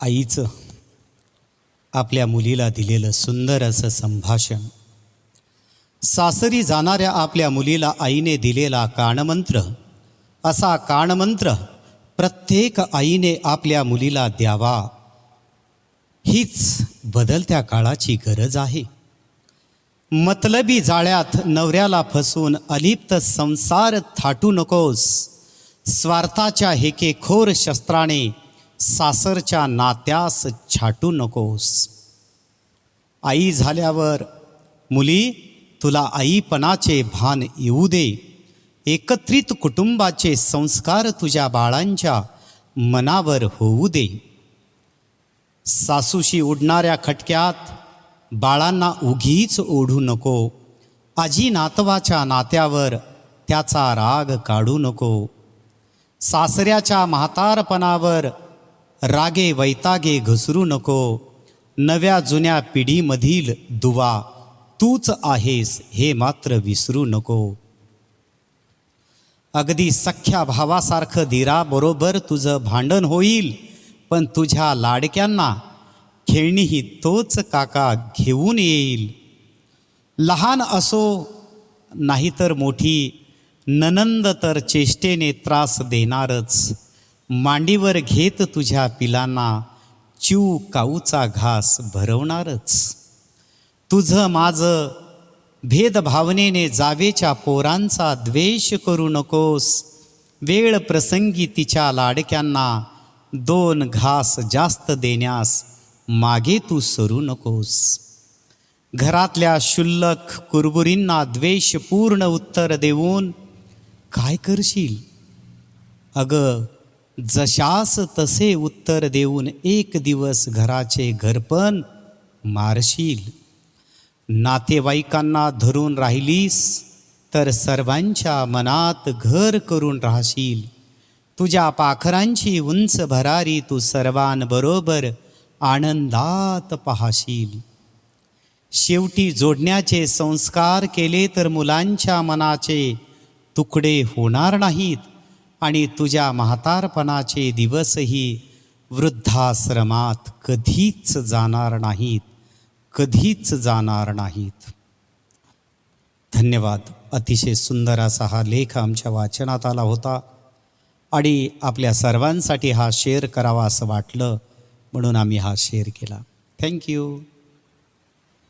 आईचं आपल्या मुलीला दिलेलं सुंदर असं संभाषण. सासरी जाणाऱ्या आपल्या मुलीला आईने दिलेला कानमंत्र असा कानमंत्र प्रत्येक आईने आपल्या मुलीला द्यावा. हीच बदलत्या काळाची गरज आहे. मतलबी जाळ्यात नवऱ्याला फसून अलिप्त संसार थाटू नकोस. स्वार्थाच्या हेकेखोर शस्त्राने सासरच्या नात्यास छाटू नकोस. आई झाल्यावर मुली तुला आईपणाचे भान येऊ दे. एकत्रित कुटुंबाचे संस्कार तुझ्या बाळांच्या मनावर होऊ दे. सासूशी उडणाऱ्या खटक्यात बाळांना उगीच ओढू नको. आजी नातवाच्या नात्यावर त्याचा राग काढू नको. सासऱ्याच्या म्हातारपणावर रागे वैतागे घसरू नको. नव्या जुन्या पिढीमधील दुवा तूच आहेस हे मात्र विसरू नको. अगदी सख्या भावासारखं दिराबरोबर तुझं भांडण होईल पण तुझ्या लाडक्यांना खेळणीही तोच काका घेऊन येईल. लहान असो नाहीतर मोठी ननंद तर चेष्टेने त्रास देणारच. मांडीवर घेत तुझ्या पिलांना चिव काऊचा घास भरवणारच. तुझं माझं भेदभावनेने जावेच्या पोरांचा द्वेष करू नकोस. वेळ प्रसंगी तिच्या लाडक्यांना दोन घास जास्त देण्यास मागे तू सरू नकोस. घरातल्या शुल्लक कुरबुरींना द्वेषपूर्ण उत्तर देऊन काय करशील? अगं जशास तसे उत्तर देऊन एक दिवस घराचे घरपण मारशील. नातेवाईकांना धरून राहिलीस तर सर्वांच्या मनात घर करून राहशील. तुझ्या पाखरांची उंच भरारी तू सर्वांबरोबर आनंदात पाहशील. शेवटी जोडण्याचे संस्कार केले तर मुलांच्या मनाचे तुकडे होणार नाहीत. आणि तुझ्या म्हातारपणाचे दिवसही वृद्धाश्रमात कधीच जाणार नाहीत कधीच जाणार नाहीत. धन्यवाद. अतिशय सुंदर असा हा लेख आमच्या वाचनात आला होता आणि आपल्या सर्वांसाठी हा शेअर करावा असं वाटलं म्हणून आम्ही हा शेअर केला. थँक्यू.